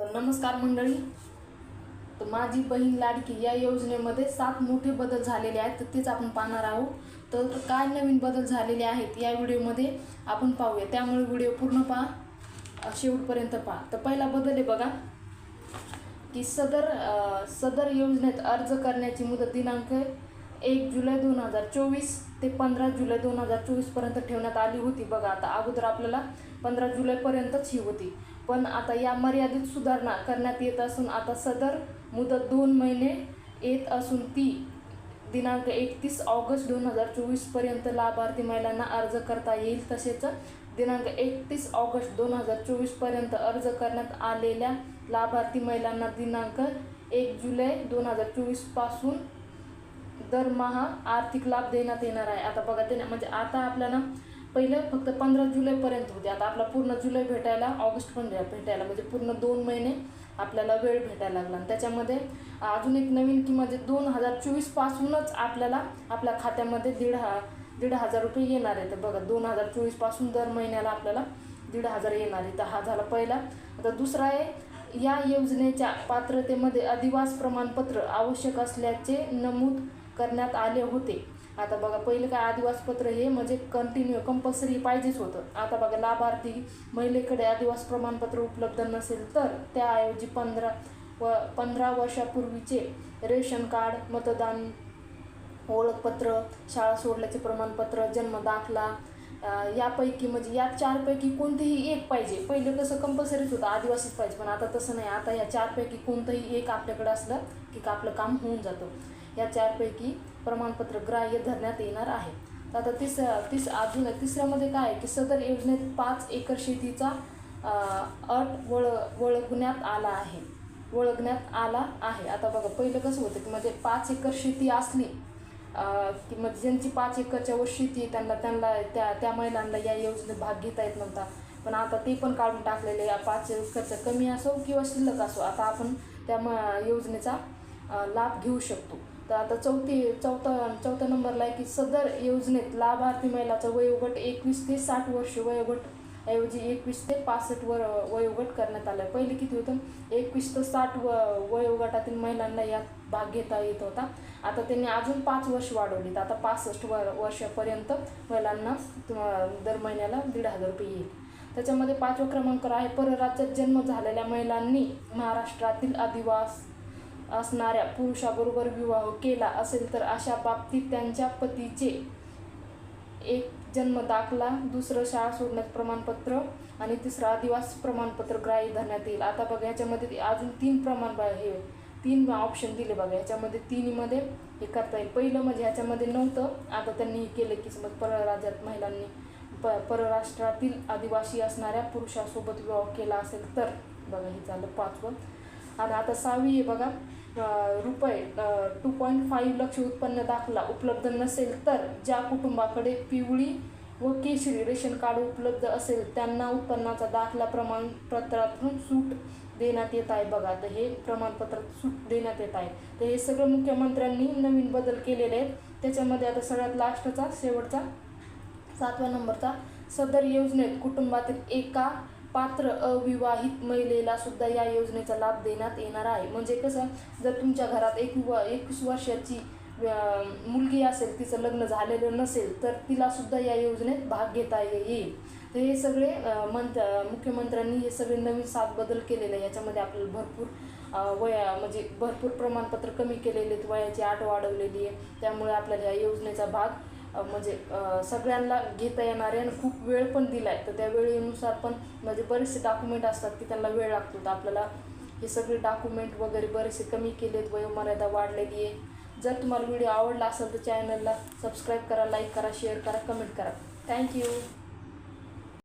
तर नमस्कार मंडळी. तर माझी बहीण लाडकी या योजनेमध्ये सात मोठे बदल झालेले आहेत तर तेच आपण पाहणार आहोत. तर काय नवीन बदल झालेले आहेत या व्हिडिओमध्ये आपण पाहूया. त्यामुळे व्हिडिओ पूर्ण पहा शेवटपर्यंत पहा. तर पहिला बदल आहे बघा की सदर सदर योजनेत अर्ज करण्याची मुदत दिनांक एक जुलै दोन हजार चोवीस ते पंधरा जुलै दोन हजार चोवीसपर्यंत ठेवण्यात आली होती. बघा आता अगोदर आपल्याला पंधरा जुलैपर्यंतच ही होती. पण आता या मर्यादित सुधारणा करण्यात येत असून आता सदर मुदत दोन महिने येत असून ती दिनांक एकतीस ऑगस्ट दोन हजार चोवीसपर्यंत लाभार्थी महिलांना अर्ज करता येईल. तसेच दिनांक एकतीस ऑगस्ट दोन हजार चोवीसपर्यंत अर्ज करण्यात आलेल्या लाभार्थी महिलांना दिनांक एक जुलै दोन हजार चोवीसपासून दरमहा आर्थिक लाभ देण्यात येणार आहे. आता बघा ते म्हणजे आता आपल्याला पहिलं फक्त पंधरा जुलैपर्यंत होते. आता आपला पूर्ण जुलै भेटायला ऑगस्ट पण भेटायला म्हणजे पूर्ण दोन महिने आपल्याला वेळ भेटायला लागला. आणि त्याच्यामध्ये अजून एक नवीन की म्हणजे दोन हजार चोवीसपासूनच आपल्याला आपल्या खात्यामध्ये दीड हा दीड हजार रुपये येणार आहे तर बघा दोन हजार चोवीसपासून दर महिन्याला आपल्याला दीड हजार येणार आहे तर हा झाला पहिला. आता दुसरा आहे या योजनेच्या पात्रतेमध्ये अधिवास प्रमाणपत्र आवश्यक असल्याचे नमूद करण्यात आले होते. आता बघा पहिलं काय आदिवासपत्र हे म्हणजे कंटिन्यू कंपल्सरी पाहिजेच होतं. आता बघा लाभार्थी महिलेकडे आदिवास प्रमाणपत्र उपलब्ध नसेल तर त्याऐवजी पंधरा व पंधरा वर्षापूर्वीचे रेशन कार्ड मतदान ओळखपत्र शाळा सोडल्याचे प्रमाणपत्र जन्म दाखला यापैकी म्हणजे या चारपैकी कोणतेही एक पाहिजे. पहिले कसं कंपल्सरीच होतं आदिवासीच पाहिजे. पण आता तसं नाही. आता या चारपैकी कोणतंही एक आपल्याकडे असलं की का आपलं काम होऊन जातं. या चारपैकी प्रमाणपत्र ग्राह्य धरण्यात येणार आहे. तर आता तिस तिस अजून तिसऱ्यामध्ये काय आहे की सदर योजनेत पाच एकर शेतीचा अट वळ वळगण्यात आला आहे. वळगण्यात आला आहे. आता बघा पहिलं कसं होतं की म्हणजे पाच एकर शेती असली की मग ज्यांची पाच एकरच्या वर शेती त्यांना त्यांना त्या त्या महिलांना या योजनेत भाग घेता येत नव्हता. पण आता ते पण काढून टाकलेले या पाच एकरचं कमी असो किंवा शिल्लक असो आता आपण त्या म योजनेचा लाभ घेऊ शकतो. तर आता चौथी चौथा चौथ्या नंबरला आहे की सदर योजनेत लाभार्थी महिलाचं वयोगट एकवीस ते साठ वर्ष वयोगट ऐवजी एकवीस ते पासष्ट वर वयोगट करण्यात आलं पहिले किती होतं? एकवीस ते साठ व वयोगटातील महिलांना यात भाग घेता येत होता. आता त्यांनी अजून पाच वर्ष वाढवलीत. आता पासष्ट वर वर्षापर्यंत महिलांना दर महिन्याला दीड हजार रुपये येईल. त्याच्यामध्ये पाचवा क्रमांक आहे परराज्यात जन्म झालेल्या महिलांनी महाराष्ट्रातील आदिवास असणाऱ्या पुरुषाबरोबर विवाह केला असेल तर अशा बाबतीत त्यांच्या पतीचे एक जन्म दाखला दुसरं शाळा सोडण्याचं प्रमाणपत्र आणि तिसरं आदिवास प्रमाणपत्र ग्राह्य धरण्यात येईल. आता बघा ह्याच्यामध्ये अजून तीन प्रमाण बा- हे तीन ऑप्शन दिले बघा. ह्याच्यामध्ये तिन्हीमध्ये हे करता येईल. पहिलं म्हणजे ह्याच्यामध्ये नव्हतं. आता त्यांनी हे केलं की समज परराज्यात महिलांनी प परराष्ट्रातील आदिवासी असणाऱ्या पुरुषासोबत विवाह केला असेल तर. बघा हे झालं पाचवं. आणि आता सहावी आहे बघा. रुपये टू पॉईंट फाईव्ह लक्ष उत्पन्न दाखला उपलब्ध नसेल तर ज्या कुटुंबाकडे पिवळी व केशरी रेशन कार्ड उपलब्ध असेल त्यांना उत्पन्नाचा दाखला प्रमाणपत्रातून सूट देण्यात येत आहे. बघा तर हे प्रमाणपत्रात सूट देण्यात येत आहे. तर हे सगळं मुख्यमंत्र्यांनी नवीन बदल केलेले आहेत. त्याच्यामध्ये आता सगळ्यात लास्टचा शेवटचा सातव्या नंबरचा सदर योजनेत कुटुंबातील एका पात्र अविवाहित महिलेला सुद्धा या योजनेचा लाभ देण्यात येणार आहे. म्हणजे कसं जर तुमच्या घरात एक व एकवीस वर्षाची मुलगी असेल तिचं लग्न झालेलं नसेल तर तिला सुद्धा या योजनेत भाग घेता येईल. तर हे सगळे मंत मुख्यमंत्र्यांनी हे सगळे नवीन सात बदल केलेले आहे याच्यामध्ये आपल्याला भरपूर वया म्हणजे भरपूर प्रमाणपत्र कमी केलेले आहेत. वयाची आट वाढवलेली आहे. त्यामुळे आपल्याला या योजनेचा भाग म्हणजे सगळ्यांना घेता येणार आहे आणि खूप वेळ पण दिला आहे तर त्या वेळेनुसार पण म्हणजे बरेचसे डॉक्युमेंट असतात की त्यांना वेळ लागतो. तर आपल्याला हे सगळे डॉक्युमेंट वगैरे बरेचसे कमी केलेत. वयोमर्यादा वाढलेली आहे. जर तुम्हाला व्हिडिओ आवडला असेल तर चॅनलला सबस्क्राईब करा लाईक करा शेअर करा कमेंट करा. थँक्यू